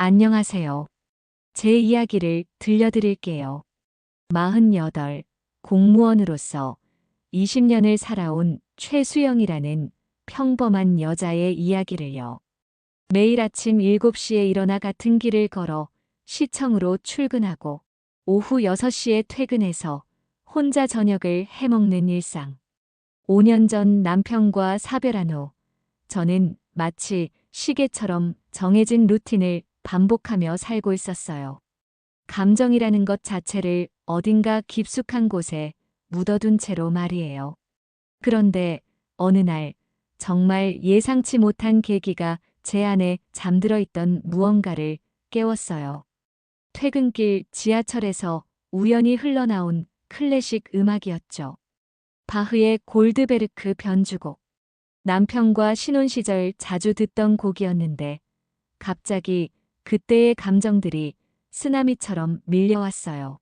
안녕하세요. 제 이야기를 들려드릴게요. 48, 공무원으로서 20년을 살아온 최수영이라는 평범한 여자의 이야기를요. 매일 아침 7시에 일어나 같은 길을 걸어 시청으로 출근하고 오후 6시에 퇴근해서 혼자 저녁을 해먹는 일상. 5년 전 남편과 사별한 후 저는 마치 시계처럼 정해진 루틴을 반복하며 살고 있었어요. 감정이라는 것 자체를 어딘가 깊숙한 곳에 묻어둔 채로 말이에요. 그런데 어느 날 정말 예상치 못한 계기가 제 안에 잠들어 있던 무언가를 깨웠어요. 퇴근길 지하철에서 우연히 흘러나온 클래식 음악이었죠. 바흐의 골드베르크 변주곡. 남편과 신혼 시절 자주 듣던 곡이었는데 갑자기 그때의 감정들이 쓰나미처럼 밀려왔어요.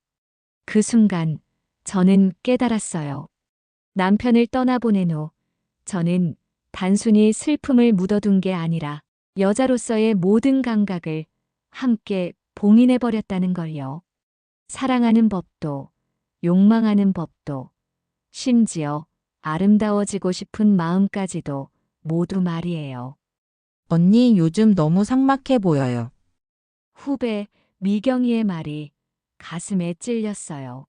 그 순간 저는 깨달았어요. 남편을 떠나보낸 후 저는 단순히 슬픔을 묻어둔 게 아니라 여자로서의 모든 감각을 함께 봉인해버렸다는 걸요. 사랑하는 법도, 욕망하는 법도, 심지어 아름다워지고 싶은 마음까지도 모두 말이에요. 언니 요즘 너무 삭막해 보여요. 후배 미경이의 말이 가슴에 찔렸어요.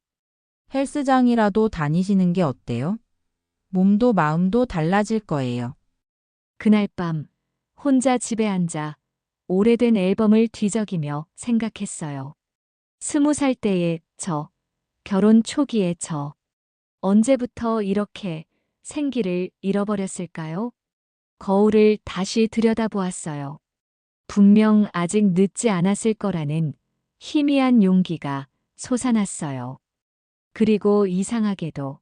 헬스장이라도 다니시는 게 어때요? 몸도 마음도 달라질 거예요. 그날 밤 혼자 집에 앉아 오래된 앨범을 뒤적이며 생각했어요. 스무 살 때의 저, 결혼 초기의 저. 언제부터 이렇게 생기를 잃어버렸을까요? 거울을 다시 들여다보았어요. 분명 아직 늦지 않았을 거라는 희미한 용기가 솟아났어요. 그리고 이상하게도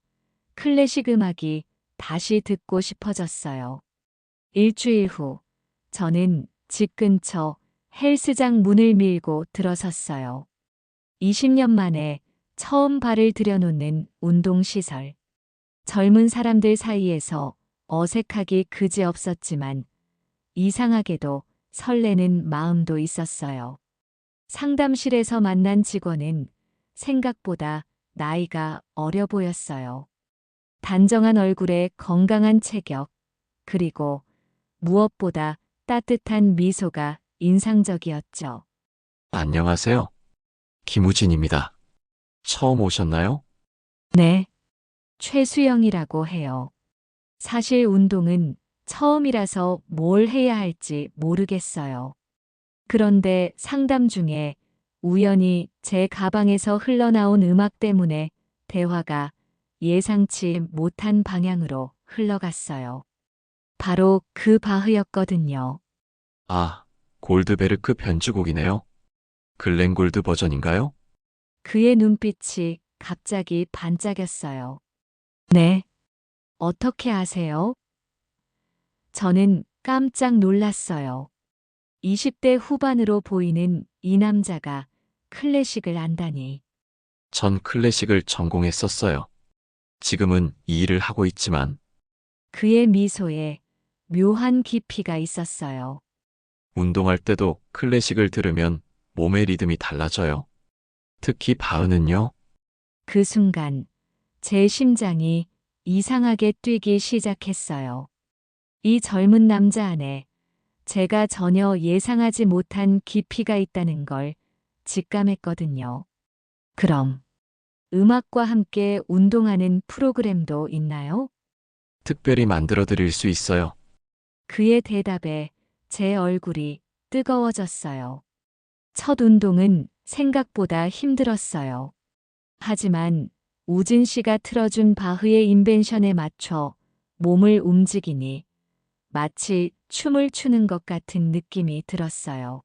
클래식 음악이 다시 듣고 싶어졌어요. 일주일 후, 저는 집 근처 헬스장 문을 밀고 들어섰어요. 20년 만에 처음 발을 들여놓는 운동시설. 젊은 사람들 사이에서 어색하기 그지 없었지만 이상하게도 설레는 마음도 있었어요. 상담실에서 만난 직원은 생각보다 나이가 어려 보였어요. 단정한 얼굴에 건강한 체격, 그리고 무엇보다 따뜻한 미소가 인상적이었죠. 안녕하세요. 김우진입니다. 처음 오셨나요? 네. 최수영이라고 해요. 사실 운동은 처음이라서 뭘 해야 할지 모르겠어요. 그런데 상담 중에 우연히 제 가방에서 흘러나온 음악 때문에 대화가 예상치 못한 방향으로 흘러갔어요. 바로 그 바흐였거든요. 아, 골드베르크 변주곡이네요. 글렌골드 버전인가요? 그의 눈빛이 갑자기 반짝였어요. 네. 어떻게 아세요? 저는 깜짝 놀랐어요. 20대 후반으로 보이는 이 남자가 클래식을 안다니. 전 클래식을 전공했었어요. 지금은 이 일을 하고 있지만 그의 미소에 묘한 깊이가 있었어요. 운동할 때도 클래식을 들으면 몸의 리듬이 달라져요. 특히 바흐는요. 그 순간 제 심장이 이상하게 뛰기 시작했어요. 이 젊은 남자 안에 제가 전혀 예상하지 못한 깊이가 있다는 걸 직감했거든요. 그럼 음악과 함께 운동하는 프로그램도 있나요? 특별히 만들어 드릴 수 있어요. 그의 대답에 제 얼굴이 뜨거워졌어요. 첫 운동은 생각보다 힘들었어요. 하지만 우진 씨가 틀어준 바흐의 인벤션에 맞춰 몸을 움직이니 마치 춤을 추는 것 같은 느낌이 들었어요.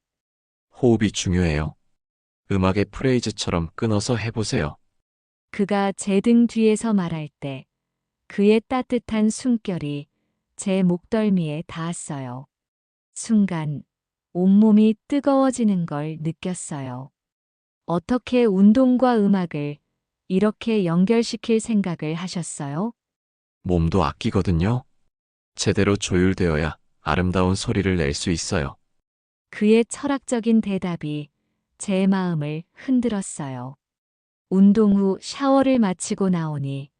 호흡이 중요해요. 음악의 프레이즈처럼 끊어서 해보세요. 그가 제 등 뒤에서 말할 때 그의 따뜻한 숨결이 제 목덜미에 닿았어요. 순간 온몸이 뜨거워지는 걸 느꼈어요. 어떻게 운동과 음악을 이렇게 연결시킬 생각을 하셨어요? 몸도 아끼거든요. 제대로 조율되어야 아름다운 소리를 낼 수 있어요. 그의 철학적인 대답이 제 마음을 흔들었어요. 운동 후 샤워를 마치고 나오니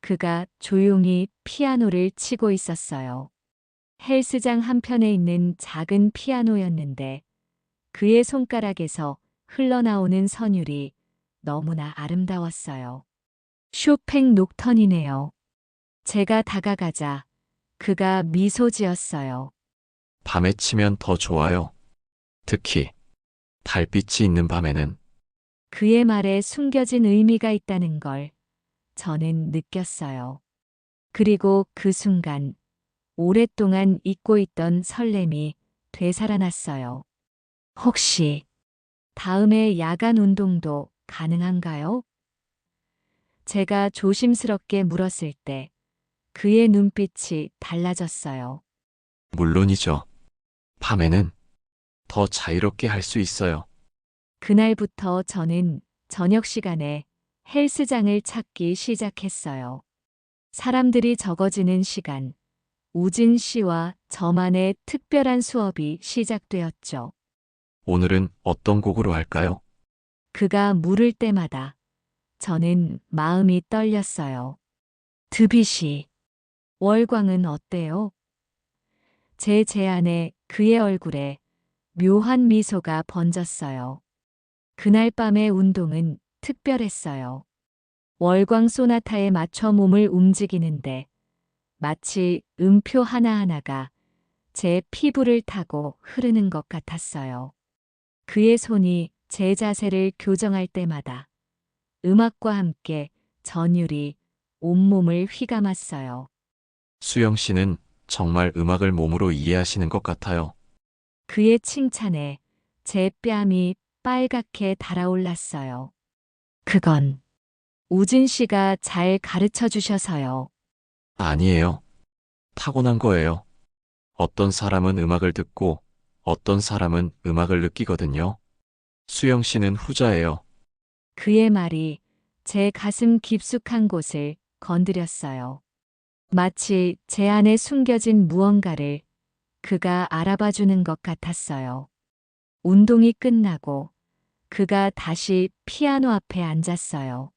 그가 조용히 피아노를 치고 있었어요. 헬스장 한편에 있는 작은 피아노였는데 그의 손가락에서 흘러나오는 선율이 너무나 아름다웠어요. 쇼팽 녹턴이네요. 제가 다가가자 그가 미소 지었어요. 밤에 치면 더 좋아요. 특히 달빛이 있는 밤에는 그의 말에 숨겨진 의미가 있다는 걸 저는 느꼈어요. 그리고 그 순간 오랫동안 잊고 있던 설렘이 되살아났어요. 혹시 다음에 야간 운동도 가능한가요? 제가 조심스럽게 물었을 때 그의 눈빛이 달라졌어요. 물론이죠. 밤에는 더 자유롭게 할 수 있어요. 그날부터 저는 저녁 시간에 헬스장을 찾기 시작했어요. 사람들이 적어지는 시간, 우진 씨와 저만의 특별한 수업이 시작되었죠. 오늘은 어떤 곡으로 할까요? 그가 물을 때마다 저는 마음이 떨렸어요. 드빗이 월광은 어때요? 제 제안에 그의 얼굴에 묘한 미소가 번졌어요. 그날 밤의 운동은 특별했어요. 월광 소나타에 맞춰 몸을 움직이는데 마치 음표 하나하나가 제 피부를 타고 흐르는 것 같았어요. 그의 손이 제 자세를 교정할 때마다 음악과 함께 전율이 온몸을 휘감았어요. 수영 씨는 정말 음악을 몸으로 이해하시는 것 같아요. 그의 칭찬에 제 뺨이 빨갛게 달아올랐어요. 그건 우진 씨가 잘 가르쳐 주셔서요. 아니에요. 타고난 거예요. 어떤 사람은 음악을 듣고 어떤 사람은 음악을 느끼거든요. 수영 씨는 후자예요. 그의 말이 제 가슴 깊숙한 곳을 건드렸어요. 마치 제 안에 숨겨진 무언가를 그가 알아봐 주는 것 같았어요. 운동이 끝나고 그가 다시 피아노 앞에 앉았어요.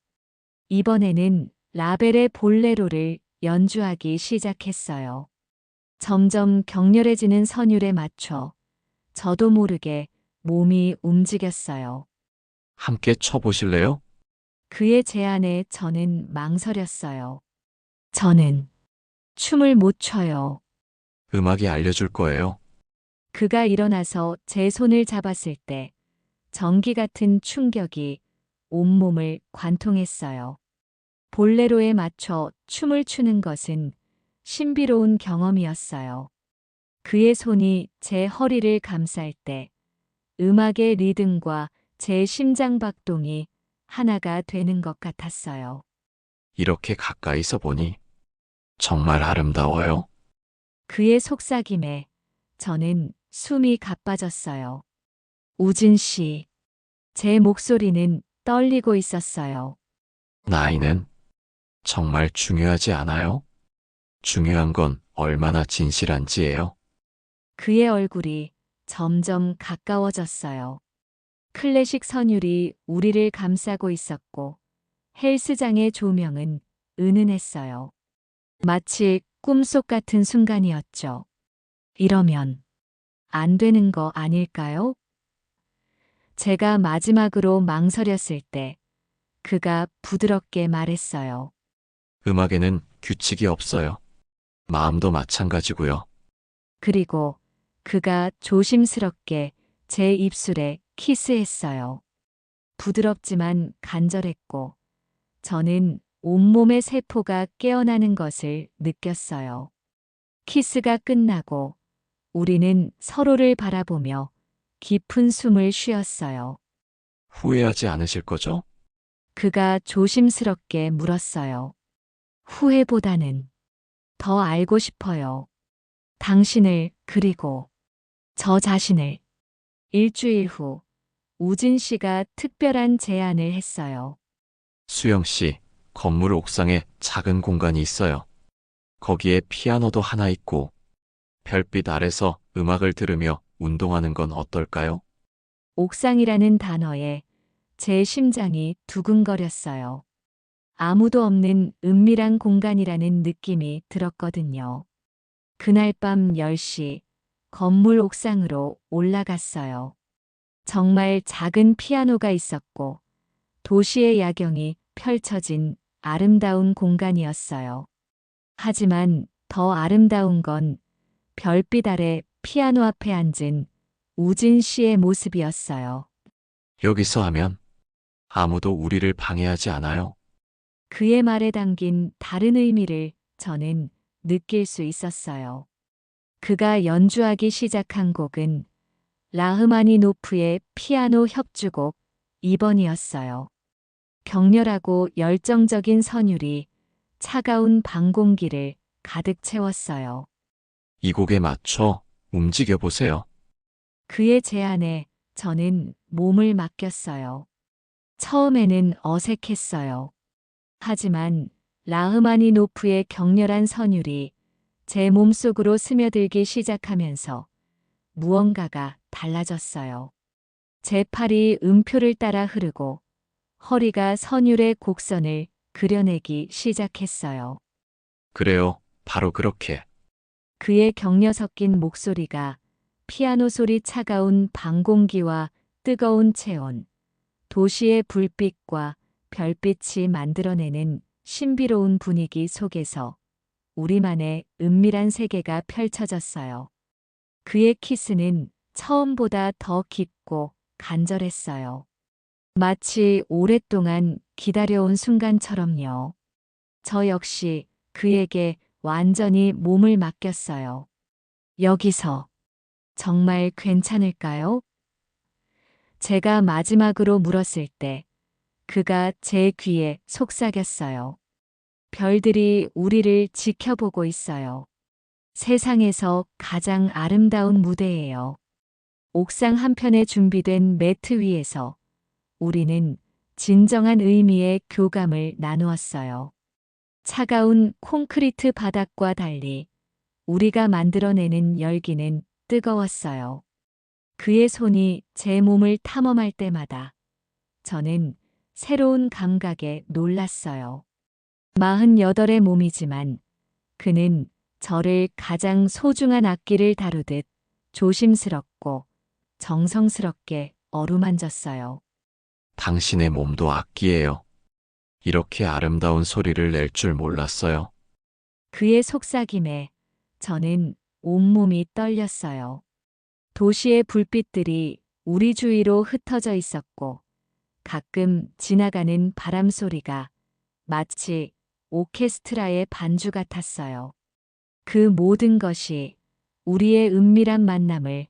이번에는 라벨의 볼레로를 연주하기 시작했어요. 점점 격렬해지는 선율에 맞춰 저도 모르게 몸이 움직였어요. 함께 쳐보실래요? 그의 제안에 저는 망설였어요. 저는 춤을 못 춰요. 음악이 알려줄 거예요. 그가 일어나서 제 손을 잡았을 때 전기 같은 충격이 온몸을 관통했어요. 볼레로에 맞춰 춤을 추는 것은 신비로운 경험이었어요. 그의 손이 제 허리를 감쌀 때 음악의 리듬과 제 심장 박동이 하나가 되는 것 같았어요. 이렇게 가까이서 보니 정말 아름다워요. 그의 속삭임에 저는 숨이 가빠졌어요. 우진 씨, 제 목소리는 떨리고 있었어요. 나이는 정말 중요하지 않아요? 중요한 건 얼마나 진실한지예요. 그의 얼굴이 점점 가까워졌어요. 클래식 선율이 우리를 감싸고 있었고 헬스장의 조명은 은은했어요. 마치 꿈속 같은 순간이었죠. 이러면 안 되는 거 아닐까요? 제가 마지막으로 망설였을 때 그가 부드럽게 말했어요. 음악에는 규칙이 없어요. 마음도 마찬가지고요. 그리고 그가 조심스럽게 제 입술에 키스했어요. 부드럽지만 간절했고 저는 온몸의 세포가 깨어나는 것을 느꼈어요. 키스가 끝나고 우리는 서로를 바라보며 깊은 숨을 쉬었어요. 후회하지 않으실 거죠? 그가 조심스럽게 물었어요. 후회보다는 더 알고 싶어요. 당신을 그리고 저 자신을 일주일 후 우진 씨가 특별한 제안을 했어요. 수영 씨, 건물 옥상에 작은 공간이 있어요. 거기에 피아노도 하나 있고 별빛 아래서 음악을 들으며 운동하는 건 어떨까요? 옥상이라는 단어에 제 심장이 두근거렸어요. 아무도 없는 은밀한 공간이라는 느낌이 들었거든요. 그날 밤 10시 건물 옥상으로 올라갔어요. 정말 작은 피아노가 있었고 도시의 야경이 펼쳐진 아름다운 공간이었어요. 하지만 더 아름다운 건 별빛 아래 피아노 앞에 앉은 우진 씨의 모습이었어요. 여기서 하면 아무도 우리를 방해하지 않아요. 그의 말에 담긴 다른 의미를 저는 느낄 수 있었어요. 그가 연주하기 시작한 곡은 라흐마니노프의 피아노 협주곡 2번이었어요. 격렬하고 열정적인 선율이 차가운 방 공기를 가득 채웠어요. 이 곡에 맞춰 움직여 보세요. 그의 제안에 저는 몸을 맡겼어요. 처음에는 어색했어요. 하지만 라흐마니노프의 격렬한 선율이 제 몸속으로 스며들기 시작하면서 무언가가 달라졌어요. 제 팔이 음표를 따라 흐르고 허리가 선율의 곡선을 그려내기 시작했어요. 그래요. 바로 그렇게. 그의 격려 섞인 목소리가 피아노 소리 차가운 방 공기와 뜨거운 체온, 도시의 불빛과 별빛이 만들어내는 신비로운 분위기 속에서 우리만의 은밀한 세계가 펼쳐졌어요. 그의 키스는 처음보다 더 깊고 간절했어요. 마치 오랫동안 기다려온 순간처럼요. 저 역시 그에게 완전히 몸을 맡겼어요. 여기서 정말 괜찮을까요? 제가 마지막으로 물었을 때 그가 제 귀에 속삭였어요. 별들이 우리를 지켜보고 있어요. 세상에서 가장 아름다운 무대예요. 옥상 한편에 준비된 매트 위에서 우리는 진정한 의미의 교감을 나누었어요. 차가운 콘크리트 바닥과 달리 우리가 만들어내는 열기는 뜨거웠어요. 그의 손이 제 몸을 탐험할 때마다 저는 새로운 감각에 놀랐어요. 48의 몸이지만 그는 저를 가장 소중한 악기를 다루듯 조심스럽고 정성스럽게 어루만졌어요. 당신의 몸도 악기예요. 이렇게 아름다운 소리를 낼 줄 몰랐어요. 그의 속삭임에 저는 온몸이 떨렸어요. 도시의 불빛들이 우리 주위로 흩어져 있었고 가끔 지나가는 바람 소리가 마치 오케스트라의 반주 같았어요. 그 모든 것이 우리의 은밀한 만남을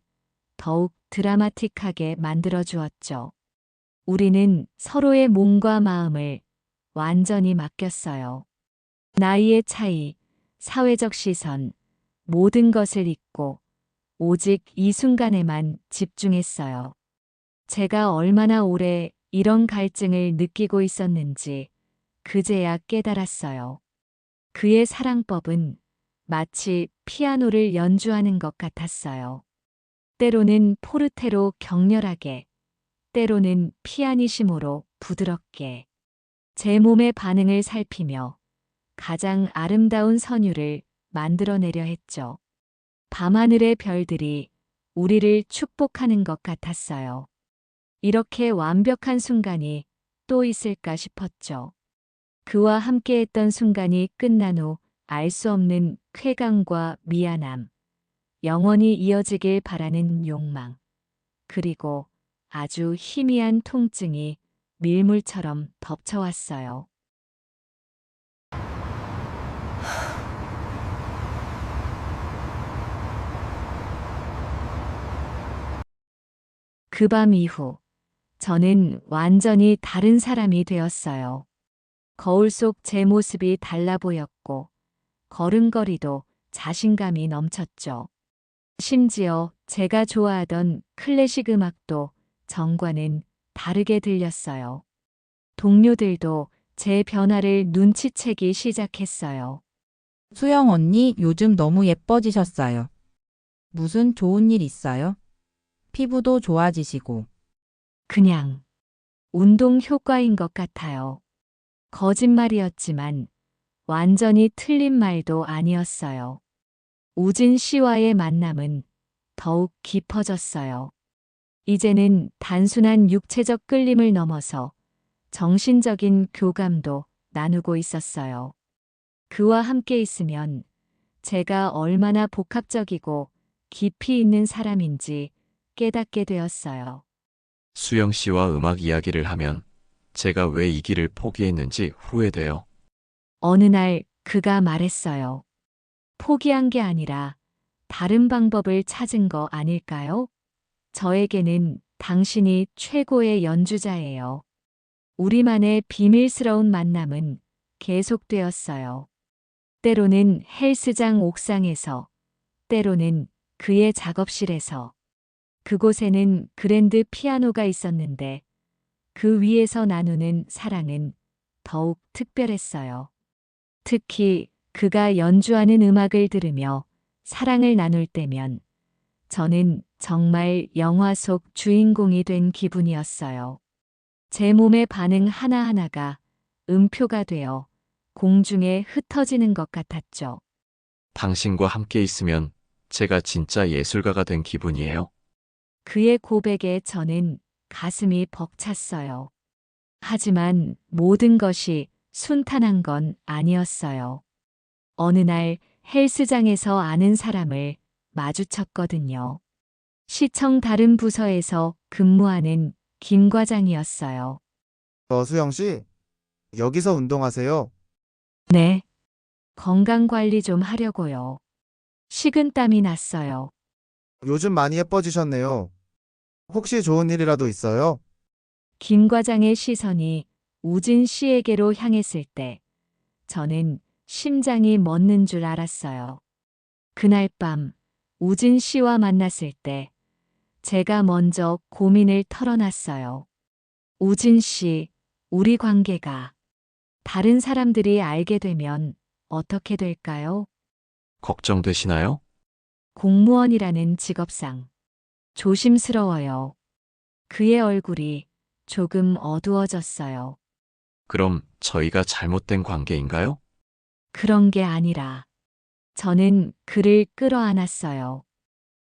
더욱 드라마틱하게 만들어 주었죠. 우리는 서로의 몸과 마음을 완전히 맡겼어요. 나이의 차이, 사회적 시선, 모든 것을 잊고 오직 이 순간에만 집중했어요. 제가 얼마나 오래 이런 갈증을 느끼고 있었는지 그제야 깨달았어요. 그의 사랑법은 마치 피아노를 연주하는 것 같았어요. 때로는 포르테로 격렬하게, 때로는 피아니시모로 부드럽게 제 몸의 반응을 살피며 가장 아름다운 선율을 만들어내려 했죠. 밤하늘의 별들이 우리를 축복하는 것 같았어요. 이렇게 완벽한 순간이 또 있을까 싶었죠. 그와 함께했던 순간이 끝난 후 알 수 없는 쾌감과 미안함, 영원히 이어지길 바라는 욕망, 그리고 아주 희미한 통증이 밀물처럼 덮쳐왔어요. 그 밤 이후 저는 완전히 다른 사람이 되었어요. 거울 속 제 모습이 달라 보였고 걸음걸이도 자신감이 넘쳤죠. 심지어 제가 좋아하던 클래식 음악도 정과는 다르게 들렸어요. 동료들도 제 변화를 눈치채기 시작했어요. 수영 언니 요즘 너무 예뻐지셨어요. 무슨 좋은 일 있어요? 피부도 좋아지시고, 그냥 운동 효과인 것 같아요. 거짓말이었지만 완전히 틀린 말도 아니었어요. 우진 씨와의 만남은 더욱 깊어졌어요. 이제는 단순한 육체적 끌림을 넘어서 정신적인 교감도 나누고 있었어요. 그와 함께 있으면 제가 얼마나 복합적이고 깊이 있는 사람인지 깨닫게 되었어요. 수영 씨와 음악 이야기를 하면 제가 왜 이 길을 포기했는지 후회돼요. 어느 날 그가 말했어요. 포기한 게 아니라 다른 방법을 찾은 거 아닐까요? 저에게는 당신이 최고의 연주자예요. 우리만의 비밀스러운 만남은 계속되었어요. 때로는 헬스장 옥상에서, 때로는 그의 작업실에서, 그곳에는 그랜드 피아노가 있었는데 그 위에서 나누는 사랑은 더욱 특별했어요. 특히 그가 연주하는 음악을 들으며 사랑을 나눌 때면 저는 정말 영화 속 주인공이 된 기분이었어요. 제 몸의 반응 하나하나가 음표가 되어 공중에 흩어지는 것 같았죠. 당신과 함께 있으면 제가 진짜 예술가가 된 기분이에요. 그의 고백에 저는 가슴이 벅찼어요. 하지만 모든 것이 순탄한 건 아니었어요. 어느 날 헬스장에서 아는 사람을 마주쳤거든요. 시청 다른 부서에서 근무하는 김 과장이었어요. 어, 수영 씨, 여기서 운동하세요. 네. 건강 관리 좀 하려고요. 식은땀이 났어요. 요즘 많이 예뻐지셨네요. 혹시 좋은 일이라도 있어요? 김 과장의 시선이 우진 씨에게로 향했을 때 저는 심장이 멎는 줄 알았어요. 그날 밤 우진 씨와 만났을 때 제가 먼저 고민을 털어놨어요. 우진 씨, 우리 관계가 다른 사람들이 알게 되면 어떻게 될까요? 걱정되시나요? 공무원이라는 직업상 조심스러워요. 그의 얼굴이 조금 어두워졌어요. 그럼 저희가 잘못된 관계인가요? 그런 게 아니라 저는 그를 끌어안았어요.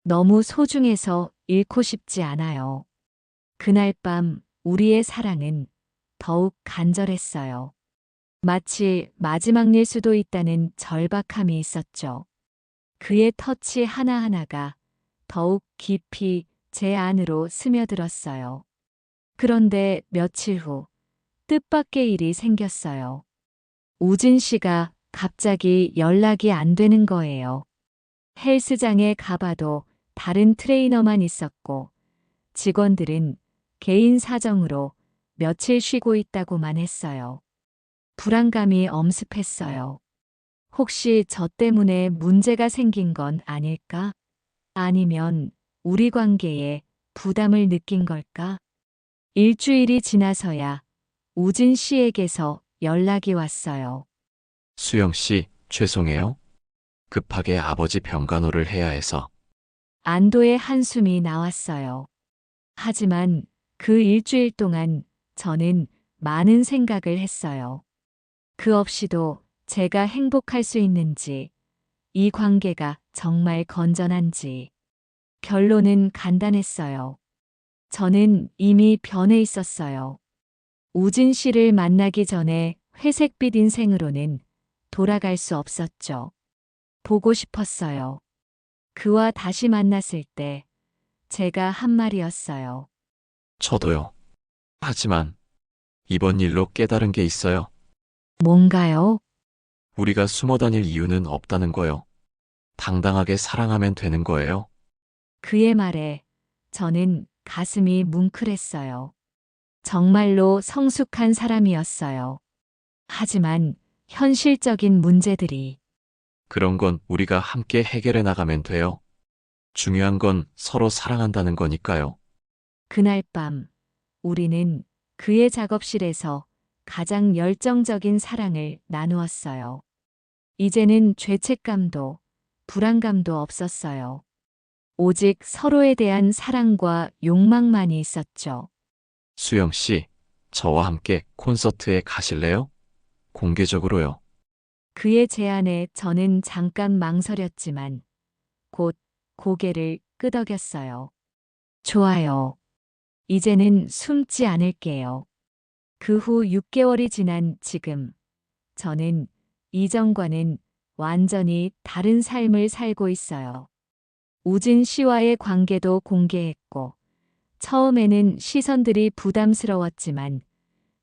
너무 소중해서 잃고 싶지 않아요. 그날 밤 우리의 사랑은 더욱 간절했어요. 마치 마지막 일 수도 있다는 절박함이 있었죠. 그의 터치 하나하나가 더욱 깊이 제 안으로 스며들었어요. 그런데 며칠 후 뜻밖의 일이 생겼어요. 우진 씨가 갑자기 연락이 안 되는 거예요. 헬스장에 가봐도 다른 트레이너만 있었고 직원들은 개인 사정으로 며칠 쉬고 있다고만 했어요. 불안감이 엄습했어요. 혹시 저 때문에 문제가 생긴 건 아닐까? 아니면 우리 관계에 부담을 느낀 걸까? 일주일이 지나서야 우진 씨에게서 연락이 왔어요. 수영 씨, 죄송해요. 급하게 아버지 병간호를 해야 해서 안도의 한숨이 나왔어요. 하지만 그 일주일 동안 저는 많은 생각을 했어요. 그 없이도 제가 행복할 수 있는지, 이 관계가 정말 건전한지. 결론은 간단했어요. 저는 이미 변해 있었어요. 우진 씨를 만나기 전에 회색빛 인생으로는 돌아갈 수 없었죠. 보고 싶었어요. 그와 다시 만났을 때 제가 한 말이었어요. 저도요. 하지만 이번 일로 깨달은 게 있어요. 뭔가요? 우리가 숨어 다닐 이유는 없다는 거요. 당당하게 사랑하면 되는 거예요. 그의 말에 저는 가슴이 뭉클했어요. 정말로 성숙한 사람이었어요. 하지만 현실적인 문제들이 그런 건 우리가 함께 해결해 나가면 돼요. 중요한 건 서로 사랑한다는 거니까요. 그날 밤 우리는 그의 작업실에서 가장 열정적인 사랑을 나누었어요. 이제는 죄책감도 불안감도 없었어요. 오직 서로에 대한 사랑과 욕망만이 있었죠. 수영 씨, 저와 함께 콘서트에 가실래요? 공개적으로요. 그의 제안에 저는 잠깐 망설였지만 곧 고개를 끄덕였어요. 좋아요. 이제는 숨지 않을게요. 그 후 6개월이 지난 지금 저는 이전과는 완전히 다른 삶을 살고 있어요. 우진 씨와의 관계도 공개했고 처음에는 시선들이 부담스러웠지만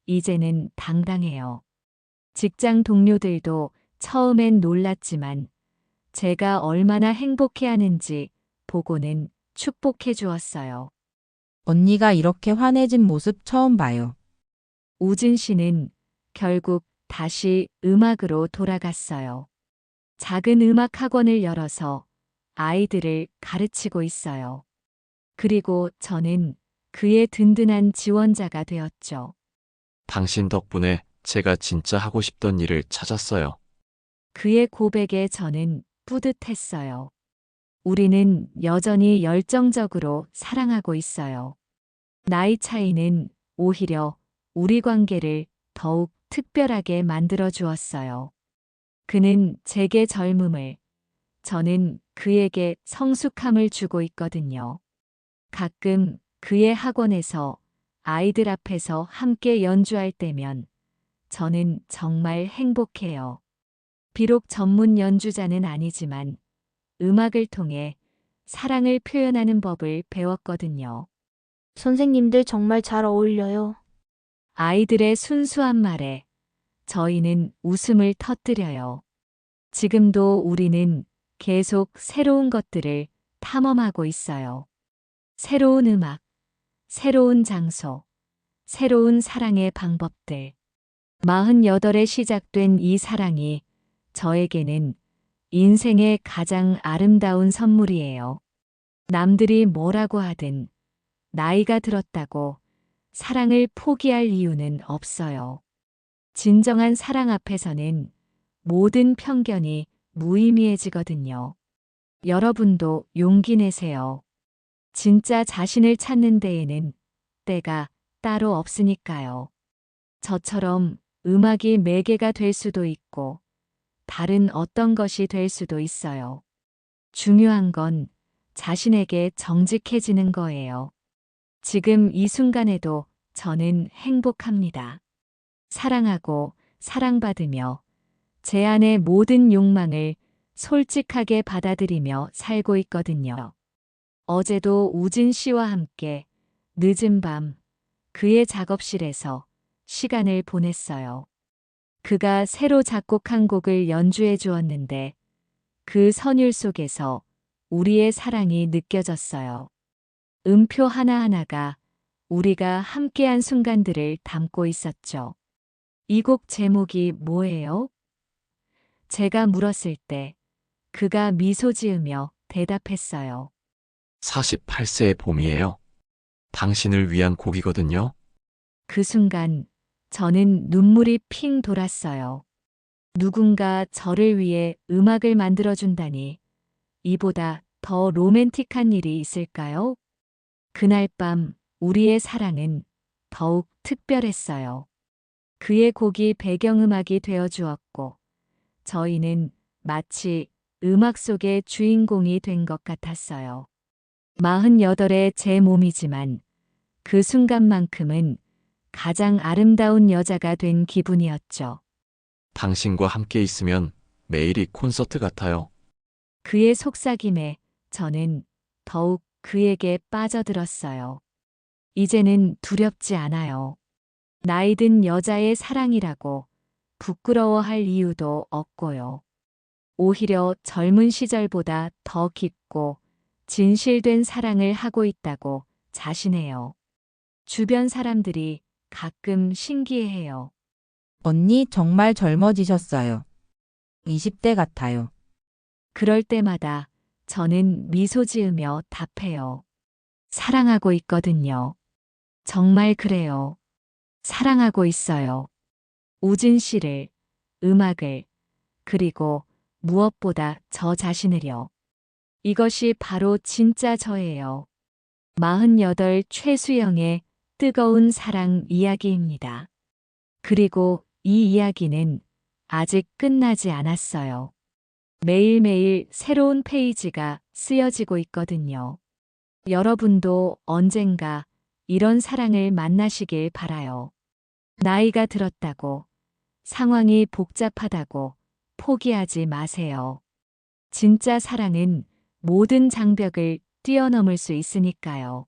이제는 당당해요. 직장 동료들도 처음엔 놀랐지만 제가 얼마나 행복해 하는지 보고는 축복해 주었어요. 언니가 이렇게 환해진 모습 처음 봐요. 우진 씨는 결국 다시 음악으로 돌아갔어요. 작은 음악 학원을 열어서 아이들을 가르치고 있어요. 그리고 저는 그의 든든한 지원자가 되었죠. 당신 덕분에 제가 진짜 하고 싶던 일을 찾았어요. 그의 고백에 저는 뿌듯했어요. 우리는 여전히 열정적으로 사랑하고 있어요. 나이 차이는 오히려 우리 관계를 더욱 특별하게 만들어 주었어요. 그는 제게 젊음을, 저는 그에게 성숙함을 주고 있거든요. 가끔 그의 학원에서 아이들 앞에서 함께 연주할 때면 저는 정말 행복해요. 비록 전문 연주자는 아니지만 음악을 통해 사랑을 표현하는 법을 배웠거든요. 선생님들 정말 잘 어울려요. 아이들의 순수한 말에 저희는 웃음을 터뜨려요. 지금도 우리는 계속 새로운 것들을 탐험하고 있어요. 새로운 음악, 새로운 장소, 새로운 사랑의 방법들. 48에 시작된 이 사랑이 저에게는 인생의 가장 아름다운 선물이에요. 남들이 뭐라고 하든 나이가 들었다고 사랑을 포기할 이유는 없어요. 진정한 사랑 앞에서는 모든 편견이 무의미해지거든요. 여러분도 용기 내세요. 진짜 자신을 찾는 데에는 때가 따로 없으니까요. 저처럼 음악이 매개가 될 수도 있고 다른 어떤 것이 될 수도 있어요. 중요한 건 자신에게 정직해지는 거예요. 지금 이 순간에도 저는 행복합니다. 사랑하고 사랑받으며 제 안의 모든 욕망을 솔직하게 받아들이며 살고 있거든요. 어제도 우진 씨와 함께 늦은 밤 그의 작업실에서 시간을 보냈어요. 그가 새로 작곡한 곡을 연주해 주었는데 그 선율 속에서 우리의 사랑이 느껴졌어요. 음표 하나하나가 우리가 함께한 순간들을 담고 있었죠. 이 곡 제목이 뭐예요? 제가 물었을 때 그가 미소 지으며 대답했어요. 48세의 봄이에요. 당신을 위한 곡이거든요. 그 순간 저는 눈물이 핑 돌았어요. 누군가 저를 위해 음악을 만들어준다니 이보다 더 로맨틱한 일이 있을까요? 그날 밤 우리의 사랑은 더욱 특별했어요. 그의 곡이 배경음악이 되어 주었고 저희는 마치 음악 속의 주인공이 된 것 같았어요. 48의 제 몸이지만 그 순간만큼은 가장 아름다운 여자가 된 기분이었죠. 당신과 함께 있으면 매일이 콘서트 같아요. 그의 속삭임에 저는 더욱 그에게 빠져들었어요. 이제는 두렵지 않아요. 나이든 여자의 사랑이라고 부끄러워할 이유도 없고요. 오히려 젊은 시절보다 더 깊고 진실된 사랑을 하고 있다고 자신해요. 주변 사람들이 가끔 신기해해요. 언니 정말 젊어지셨어요. 20대 같아요. 그럴 때마다 저는 미소 지으며 답해요. 사랑하고 있거든요. 정말 그래요. 사랑하고 있어요. 우진 씨를, 음악을, 그리고 무엇보다 저 자신을요. 이것이 바로 진짜 저예요. 48 최수영의 뜨거운 사랑 이야기입니다. 그리고 이 이야기는 아직 끝나지 않았어요. 매일매일 새로운 페이지가 쓰여지고 있거든요. 여러분도 언젠가 이런 사랑을 만나시길 바라요. 나이가 들었다고, 상황이 복잡하다고 포기하지 마세요. 진짜 사랑은 모든 장벽을 뛰어넘을 수 있으니까요.